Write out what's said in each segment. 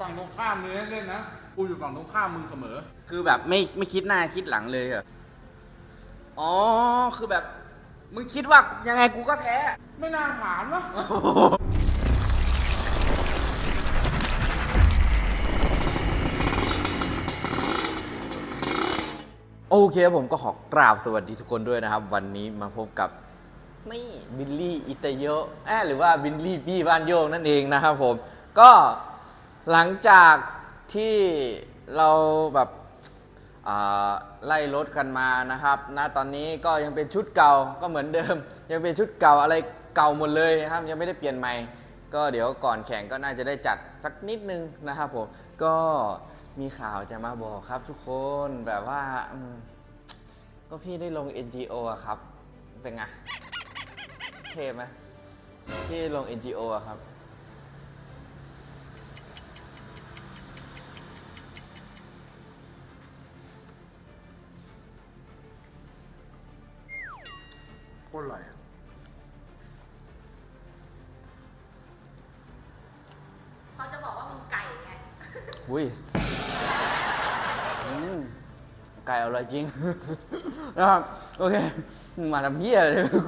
ฝั่งตรงข้ามมึงเล่นๆนะ กูอยู่ฝั่งตรงข้ามมึงเสมอ คือแบบไม่ไม่คิดหน้าคิดหลังเลยเหรออ๋อ คือแบบ มึงคิดว่ายังไงกูก็แพ้ ไม่น่าถามวะโอเคครับผมก็ขอกราบสวัสดีทุกคนด้วยนะครับ วันนี้มาพบกับนี่บิลลี่อิตาโยะแอะหรือว่าบิลลี่พี่บ้านโยกนั่นเองนะครับผม ก็หลังจากที่เราแบบไล่รถกันมานะครับณตอนนี้ก็ยังเป็นชุดเก่าก็เหมือนเดิม ยังเป็นชุดเก่าอะไรเก่าหมดเลยนะครับยังไม่ได้เปลี่ยนใหม่ ก็เดี๋ยวก่อนแข่งก็น่าจะได้จัดสักนิดนึงนะครับผมก็มีข่าวจะมาบอกครับทุกคนแบบว่าก็พี่ได้ลง NGO อะครับ เป็นไงเท่ไหมพี่ลง NGO อะครับ โคตรอร่อยอะเขาจะบอกว่ามึงไก่ไง อุ้ยอืมไก่อร่อยจริง นะครับ โอเคมาทำเพี้ยเลยกู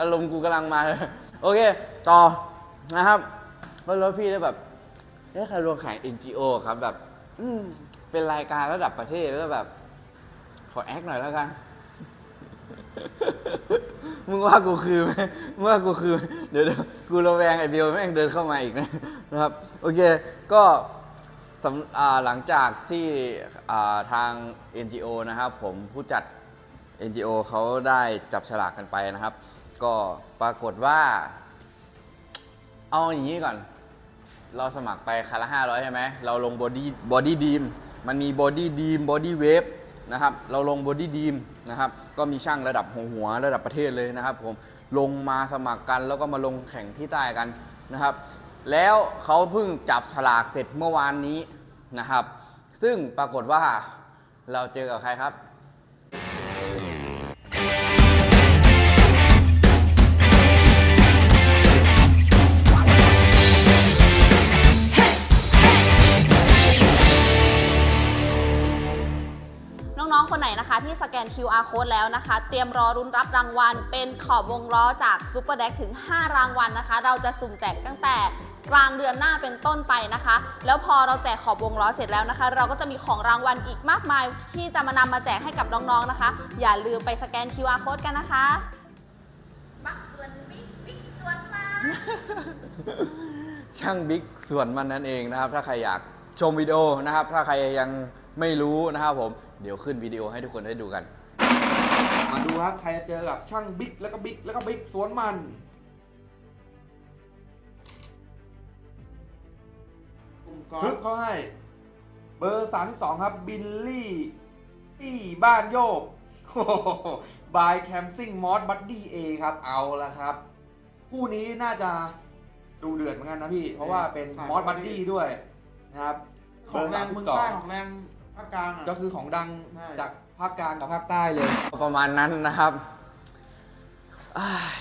อารมณ์กูกำลังมาเลย โอเค ต่อนะครับแล้วรถพี่ได้แบบได้ใครลงแข่ง NGO ครับแบบ อืมเป็นรายการระดับประเทศแล้วแบบ ขอแอคหน่อยแล้วกัน มึงว่ากูคือไหมมึงว่ากูคือไหมเดี๋ยวเดี๋ยวกูระแวงไอ้เบลแม่งเดินเข้ามาอีกนะนะครับ โอเค ก็สำอ่าหลังจากที่อ่าทาง NGO นะครับ ผมผู้จัด NGO เขาได้จับฉลากกันไปนะครับ ก็ปรากฏว่า เอาอย่างนี้ก่อน เราสมัครไปคันละ500ใช่ไหม เราลงบอดี้บอดี้ดีมมันมีบอดี้ดีมบอดี้เวฟ นะครับ เราลงบอดี้ดีมนะครับ ก็มีช่างระดับหัวหัวระดับประเทศเลยนะครับ ผมลงมาสมัครกันแล้วก็มาลงแข่งที่ใต้กันนะครับ แล้วเขาเพิ่งจับฉลากเสร็จเมื่อวานนี้นะครับ ซึ่งปรากฏว่าเราเจอกับใครครับ นไหนนะคะที่สแกน QR code แล้วนะคะ เตรียมรอรุ้นรับรางวัล เป็นขอบวงล้อจาก Super d e c ถึง 5 รางวัลนะคะ เราจะสุ่มแจกตั้งแต่กลางเดือนหน้าเป็นต้นไปนะคะ แล้วพอเราแจกขอบวงล้อเสร็จแล้วนะคะ เราก็จะมีของรางวัลอีกมากมาย ที่จะมานำมาแจกให้กับน้องๆนะคะ อย่าลืมไปสแกน QR code กันนะคะบักส่วนบิ๊กบิ๊กส่วนมาช่างบิ๊กส่วนมันนั่นเองนะครับ ถ้าใครอยากชมวิดีโอนะครับ ถ้าใครยัง ไม่รู้นะครับผม เดี๋ยวขึ้นวิดีโอให้ทุกคนได้ดูกัน มาดูครับใครจะเจอกับช่างบิ๊กแล้วก็บิ๊กแล้วก็บิ๊กสวนมันคึบเขาให้ เบอร์สามที่สองครับ บิลลี่ที่บ้านโยกบายแคมซิ่งมอสบัดดี้เอครับเอาละครับ คู่นี้น่าจะดูเดือดเหมือนกันนะพี่ เพราะว่าเป็นมอสบัดดี้ด้วยนะครับ ของแรงเบมึงสาใต้สิบสของแรง ภาคกลางอะ ก็คือของดังใช่ จากภาคกลางกับภาคใต้เลย ประมาณนั้นนะครับอ้าย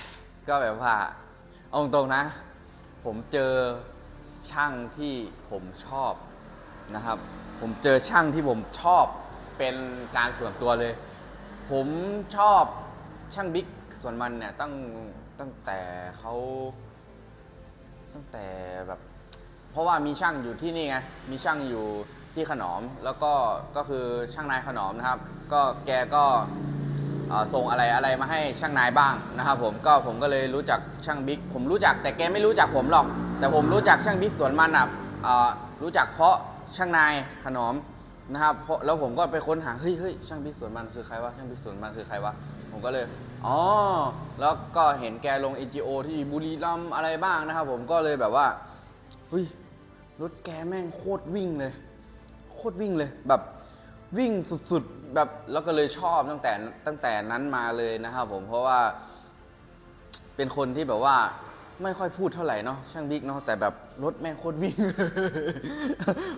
ก็แบบว่าเอาตรงๆนะ ผมเจอช่างที่ผมชอบนะครับ ผมเจอช่างที่ผมชอบเป็นการส่วนตัวเลย ผมชอบช่างบิ๊กส่วนมันเนี่ยตั้งตั้งแต่เขาตั้งแต่แบบ เพราะว่ามีช่างอยู่ที่นี่ไง มีช่างอยู่ ที่ขนอมแล้วก็ก็คือช่างนายขนอมนะครับ ก็แกก็ส่งอะไรอะไรมาให้ช่างนายบ้างนะครับผมก็ผมก็เลยรู้จักช่างบิ๊กผมรู้จักแต่แกไม่รู้จักผมหรอก แต่ผมรู้จักช่างบิ๊กสวนมันอะรู้จักเพราะช่างนายขนอมนะครับเพราะแล้วผมก็ไปค้นหาเฮ้ยเฮ้ยช่างบิ๊กสวนมันคือใครวะช่างบิ๊กสวนมันคือใครวะผมก็เลยอ๋อแล้วก็เห็นแกลง NGO ที่บุรีรัมย์อะไรบ้างนะครับ ผมก็เลยแบบว่าเฮ้ยรถแกแม่งโคตรวิ่งเลย ตรวิ่งเลย แบบวิ่งสุดๆแบบแล้วก็เลยชอบตั้งแต่ตั้งแต่นั้นมาเลยนะครับผมเพราะว่า เป็นคนที่แบบว่าไม่ค่อยพูดเท่าไหร่เนาะช่างบิ๊กเนาะแต่แบบรถแม่งโคตรวิ่ง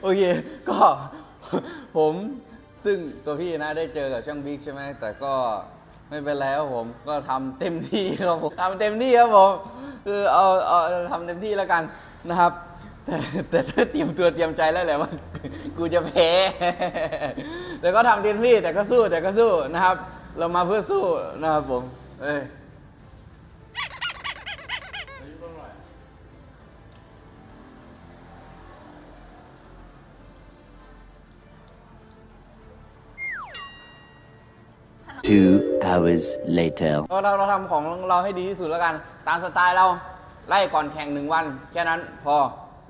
โอเค ก็ผมซึ่งตัวพี่นะได้เจอกับช่างบิ๊กใช่ไหมแต่ก็ไม่เป็นไรครับผมก็ทำเต็มที่ครับผมทำเต็มที่ครับผมคือเอาเอาทำเต็มที่แล้วกันนะครับ แต่แต่ถ้าเตรียมตัวเตรียมใจแล้วแหละว่า กูจะแพ้ แต่ก็ทำเต็มที่แต่ก็สู้แต่ก็สู้นะครับ เรามาเพื่อสู้นะครับผม เอ้ย Two hours later. เราเราเราทำของเราให้ดีที่สุดแล้วกัน ตามสไตล์เราไล่ก่อนแข่งหนึ่งวัน แค่นั้นพอ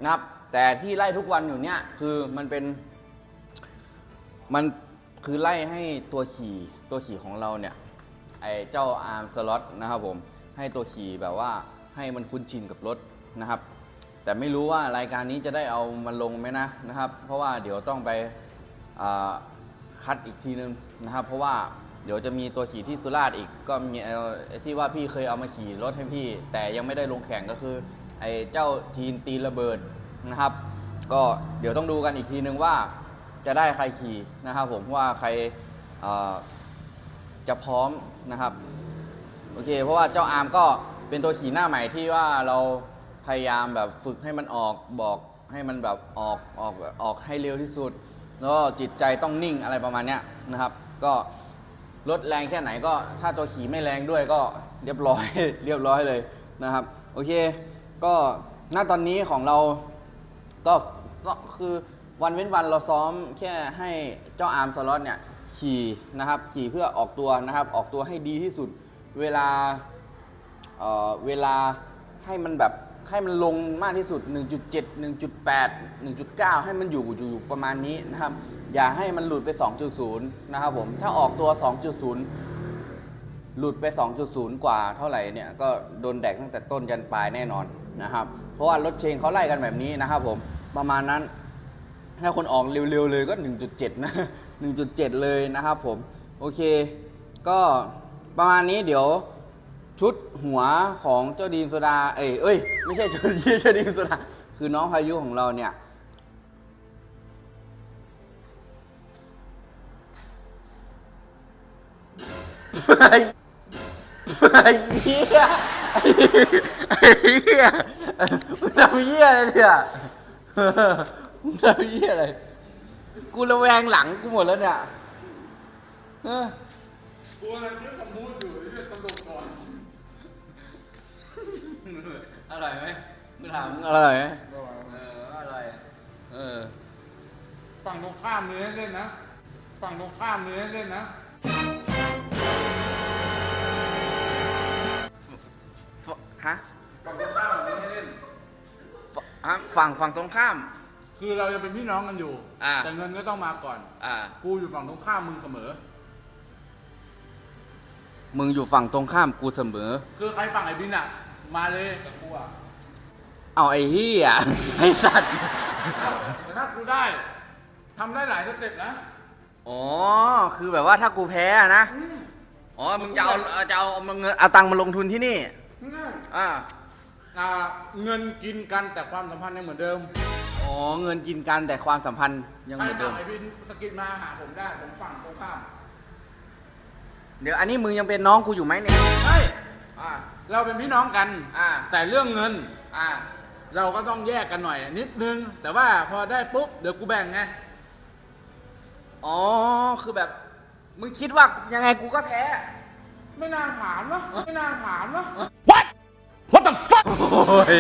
นะครับ แต่ที่ไล่ทุกวันอยู่เนี่ยคือมันเป็น มันคือไล่ให้ตัวขี่ตัวขี่ของเราเนี่ยไอ้เจ้าอาร์มสล็อตนะครับผมให้ตัวขี่แบบว่าให้มันคุ้นชินกับรถนะครับ แต่ไม่รู้ว่ารายการนี้จะได้เอามันลงไหมนะนะครับ เพราะว่าเดี๋ยวต้องไปคัดอีกทีนึงนะครับ เพราะว่าเดี๋ยวจะมีตัวขี่ที่สุราษฎร์อีกก็มีเอ่อที่ว่าพี่เคยเอามาขี่รถให้พี่ แต่ยังไม่ได้ลงแข่งก็คือไอ้เจ้าทีนตีนระเบิด นะครับ ก็เดี๋ยวต้องดูกันอีกทีนึงว่าจะได้ใครขี่นะครับ ผมว่าใครจะพร้อมนะครับโอเค เพราะว่าเจ้าอาร์มก็เป็นตัวขี่หน้าใหม่ที่ว่าเราพยายามแบบฝึกให้มันออกบอกให้มันแบบออกออกออกให้เร็วที่สุด แล้วก็จิตใจต้องนิ่งอะไรประมาณเนี้ยนะครับ ก็ลดแรงแค่ไหนก็ถ้าตัวขี่ไม่แรงด้วยก็เรียบร้อยเรียบร้อยเลยนะครับ โอเค ก็ณตอนนี้ของเรา ก็คือวันเว้นวันเราซ้อมแค่ให้เจ้าอาร์มสล็อตเนี่ยขี่นะครับขี่เพื่อออกตัวนะครับ ออกตัวให้ดีที่สุดเวลาเเวลาให้มันแบบให้มันลงมากที่สุด 1.7 1.8 1.9 ให้มันอยู่อยู่อยู่ประมาณนี้นะครับ อย่าให้มันหลุดไป 2.0 นะครับผม ถ้าออกตัว 2.0 หลุดไป 2.0 กว่าเท่าไหร่เนี่ยก็โดนแดกตั้งแต่ต้นยันปลายแน่นอนนะครับ เพราะว่ารถเชงเขาไล่กันแบบนี้นะครับผม ประมาณนั้น ถ้าคนออกเร็วๆเลยก็ 1.7 นะ 1.7 เลยนะครับผม โอเค ก็ประมาณนี้เดี๋ยวชุดหัวของเจ้าดีนโซดา เอ้ยเอ้ย ไม่ใช่เจ้าดีเจ้าดีนโซดา คือน้องพายุของเราเนี่ย ไอ้ยไอ้เหี้ยไอ้เหี้ยมึงทำเหี้ยอะไรเนี่ย มึงทำเหี้ยอะไร กูระแวงหลังกูหมดแล้วเนี่ยเออกูอะไรเรื่องคำพูดอยู่เรื่องตลกก่อน อร่อยไหมมึงถามมึงอร่อยไหมเอออร่อย เออ ฝั่งตรงข้ามเนื้อเล่นนะ ฝั่งตรงข้ามเนื้อเล่นนะฟฮะ ฮะฝั่งฝั่งตรงข้าม คือเราจะเป็นพี่น้องกันอยู่ อ่า แต่เงินก็ต้องมาก่อน อ่า กูอยู่ฝั่งตรงข้ามมึงเสมอ มึงอยู่ฝั่งตรงข้ามกูเสมอ คือใครฝั่งไอ้บินอะ มาเลยกับกูอะเอาไอ้เหี้ยไอ้สัตว์ แต่ถ้ากูได้ทำได้หลายสเต็ปนะอ๋อ คือแบบว่าถ้ากูแพ้อะนะอ๋อ มึงจะเอาเอาจะเอาเอาเงินเอาตังค์มาลงทุนที่นี่ ง่ายอ่า อ่าเงินกินกันแต่ความสัมพันธ์ยังเหมือนเดิมอ๋อเงินกินกันแต่ความสัมพันธ์ยังใครเหมือนเดิฝั่มงไอ้บินสกิดมาหาผมได้ผมฝั่งตรงข้ามเดี๋ยวอันนี้มึงยังเป็นน้องกูอยู่ไหมเนี่ยใช่อ่าเราเป็นพี่น้องกัน อ่าแต่เรื่องเงิน อ่าเราก็ต้องแยกกันหน่อยนิดนึง แต่ว่าพอได้ปุ๊บเดี๋ยวกูแบ่งไง อ๋อคือแบบ มึงคิดว่ายังไงกูก็แพ้ ไม่น่าถามวะไม่น่าถามวะโอ้ย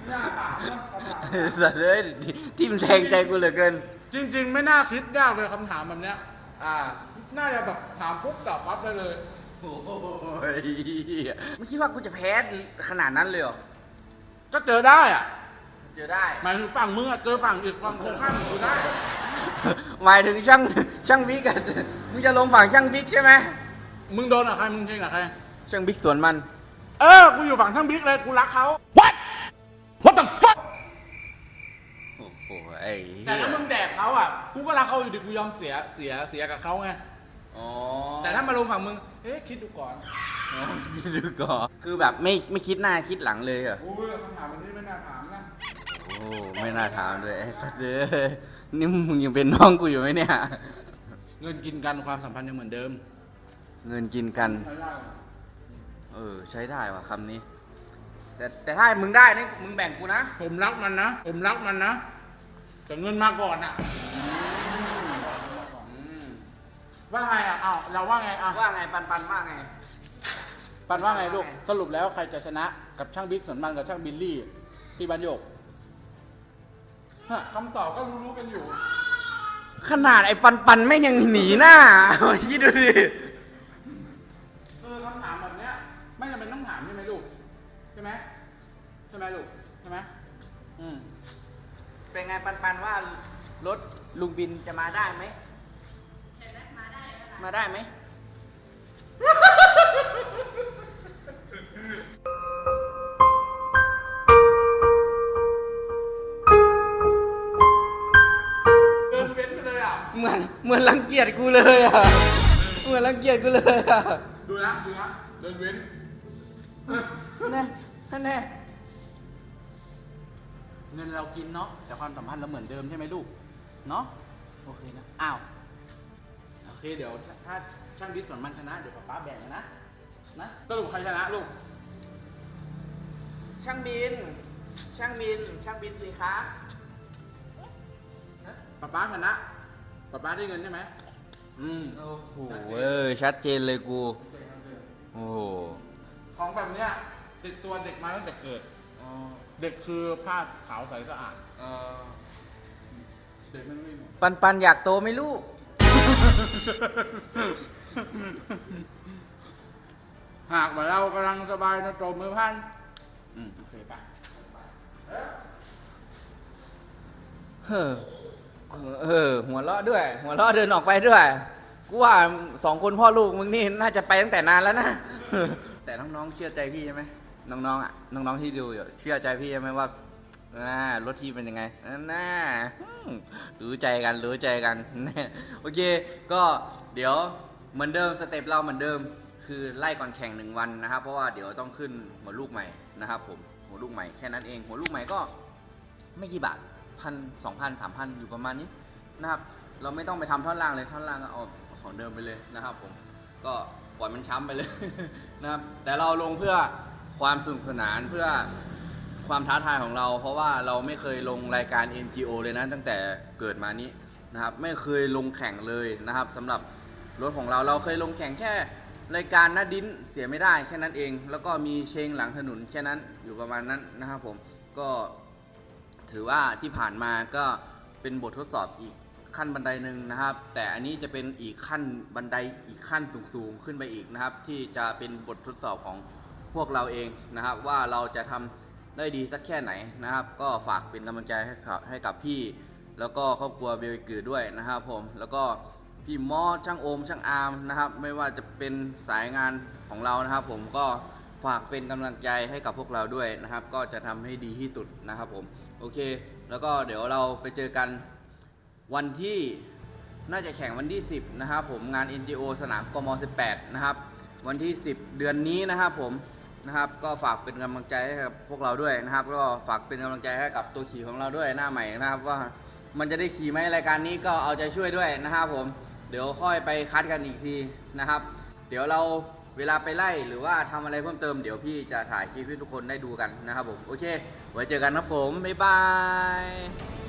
ไม่น่าถามวะคำถามสัตว์เลยที่มันแทงใจกูเหลือเกิน จริง ๆ ไม่น่าคิดยากเลยคำถามแบบเนี้ย อ่า น่าจะแบบถามปุ๊บตอบปั๊บได้เลย โอ้ยมึงคิดว่ากูจะแพ้ขนาดนั้นเลยเหรอ ก็เจอได้อะเจอได้ หมายถึงฝั่งมึงอะเจอฝั่งอีกฝั่งตรงข้ามกูได้ หมายถึงช่างช่างบิ๊กอะมึงจะลงฝั่งช่างบิ๊กใช่ไหมมึงโดนกับใครมึงจริงกับใคร ช่างบิ๊กสวนมัน เออ กูอยู่ฝั่งช่างบิ๊กเลย กูรักเขาโอ้โหไอ้แต่เหี้ยถ้ามึงแดกเขาอะ กูก็รักเขาอยู่ดีกูยอมเสีย เสีย เสียกับเขาไง อ๋อแต่ถ้ามาลงฝั่งมึง เอ๊ะคิดดูก่อนอ๋อคิดดูก่อนคือแบบไม่ไม่คิดหน้าคิดหลังเลยเหรอ โอ้ยคำถามแบบนี้ไม่น่าถามนะ โอ้ไม่น่าถามเลยไอ้สัตว์เด้อนี่มึงยังเป็นน้องกูอยู่ไหมเนี่ย เงินกินกันความสัมพันธ์ยังเหมือนเดิม เงินกินกันใช่ได้ เออ ใช้ได้ว่ะคำนี้ แต่แต่ถ้ามึงได้นี่มึงแบ่งกูนะ ผมรักมันนะ ผมรักมันนะ แต่เงินมาก่อนอะว่าไงอะอ้าวเราว่าไงอะ ว่าไงปันปันว่าไง ปันว่าไงลูก สรุปแล้วใครจะชนะกับช่างบิ๊กสวนมันกับช่างบิลลี่ที่บ้านโยกฮะคำตอบก็รู้ๆกันอยู่ ขนาดไอ้ปันปันไม่งยังหนีหน้า คิดดูดิ เออคำถามแบบเนี้ย ไม่จำเป็นต้องถามใช่ไหมลูก ใช่ไหมใช่ไหมลูกใช่ไหมอืมเป็นไงปันปันว่ารถลุงบินจะมาได้ไหมมาได้ไหมเดินเว้นไปเลยอะ เหมือนเหมือนรังเกียจกูเลยอะเหมือนรังเกียจกูเลยอะ ดูนะดูนะเดินเว้น แน่แน่เงินเรากินเนาะแต่ความสัมพันธ์เราเหมือนเดิมใช่ไหมลูก เนาะโอเคนะ อ้าว โอเค เดี๋ยวถ้าถ้าช่างบิ๊กสวนมันชนะ เดี๋ยวป๊าป๊าแบ่งนะ นะสรุปใครชนะลูก ช่างบิน ช่างบิน ช่างบินสิคะป๊าป๊าชนะป๊าป๊าได้เงินใช่ไหมอืมโอ้โหเออชัดเจนเลยกู โอ้โห ของแบบเนี้ยติดตัวเด็กมาตั้งแต่เกิดเด็กคือผ้าขาวใสสะอาดเด็กไม่รู้ไม่รู้ปันปันอยากโตไหมลูก หากว่าเรากำลังสบายนะตบมือพันอืมโอเคไปเออเออ หัวเราะด้วย หัวเราะเดินออกไปด้วย กูว่าสองคนพ่อลูกมึงนี่น่าจะไปตั้งแต่นานแล้วนะ แต่น้องๆเชื่อใจพี่ใช่ไหมน้องๆอะน้องๆที่ดูอยู่เชื่อใจพี่ใช่ไหมว่าอ่ารถที่เป็นยังไงน่ารู้ใจกันรู้ใจกันโอเค ก็เดี๋ยวเหมือนเดิมสเต็ปเราเหมือนเดิม คือไล่ก่อนแข่งหนึ่งวันนะครับ เพราะว่าเดี๋ยวต้องขึ้นหัวลูกใหม่นะครับ ผมหัวลูกใหม่แค่นั้นเอง หัวลูกใหม่ก็ไม่กี่บาทพันสองพันสามพันอยู่ประมาณนี้นะครับ เราไม่ต้องไปทำท่อนล่างเลยท่อนล่างก็เอาของเดิมไปเลยนะครับ ผมก็ ปล่อยมันช้ำไปเลย นะครับ แต่เราลงเพื่อความสนุกสนานเพื่อความท้าทายของเรา เพราะว่าเราไม่เคยลงรายการ NGO เลยนะตั้งแต่เกิดมานี้นะครับไม่เคยลงแข่งเลยนะครับสำหรับรถของเราเราเคยลงแข่งแค่รายการนาดินเสียไม่ได้แค่นั้นเอง แล้วก็มีเชงหลังถนนแค่นั้นอยู่ประมาณนั้นนะครับผมก็ถือว่าที่ผ่านมาก็เป็นบททดสอบอีก ขั้นบันไดหนึ่งนะครับ แต่อันนี้จะเป็นอีกขั้นบันไดอีกขั้นสูงๆขึ้นไปอีกนะครับ ที่จะเป็นบททดสอบของพวกเราเองนะครับ ว่าเราจะทำได้ดีสักแค่ไหนนะครับ ก็ฝากเป็นกำลังใจให้กับให้กับพี่ แล้วก็ครอบครัวเบลกือด้วยนะครับผมแล้วก็พี่มอช่างโอมช่างอาร์มนะครับ ไม่ว่าจะเป็นสายงานของเรานะครับ ผมก็ฝากเป็นกำลังใจให้กับพวกเราด้วยนะครับ ก็จะทำให้ดีที่สุดนะครับผมโอเค แล้วก็เดี๋ยวเราไปเจอกัน วันที่น่าจะแข่งวันที่ 10 นะครับผมงาน NGO สนามกม 18 นะครับ วันที่ 10 เดือนนี้นะครับผมนะครับ ก็ฝากเป็นกำลังใจให้กับพวกเราด้วยนะครับก็ฝากเป็นกำลังใจให้กับตัวขี่ของเราด้วยหน้าใหม่นะครับ ว่ามันจะได้ขี่ไหมรายการนี้ก็เอาใจช่วยด้วยนะครับผมเดี๋ยวค่อยไปคัดกันอีกทีนะครับ เดี๋ยวเราเวลาไปไล่หรือว่าทำอะไรเพิ่มเติมเดี๋ยวพี่จะถ่ายคลิปให้ทุกคนได้ดูกันนะครับผมโอเค ไว้เจอกันครับผมบ๊ายบาย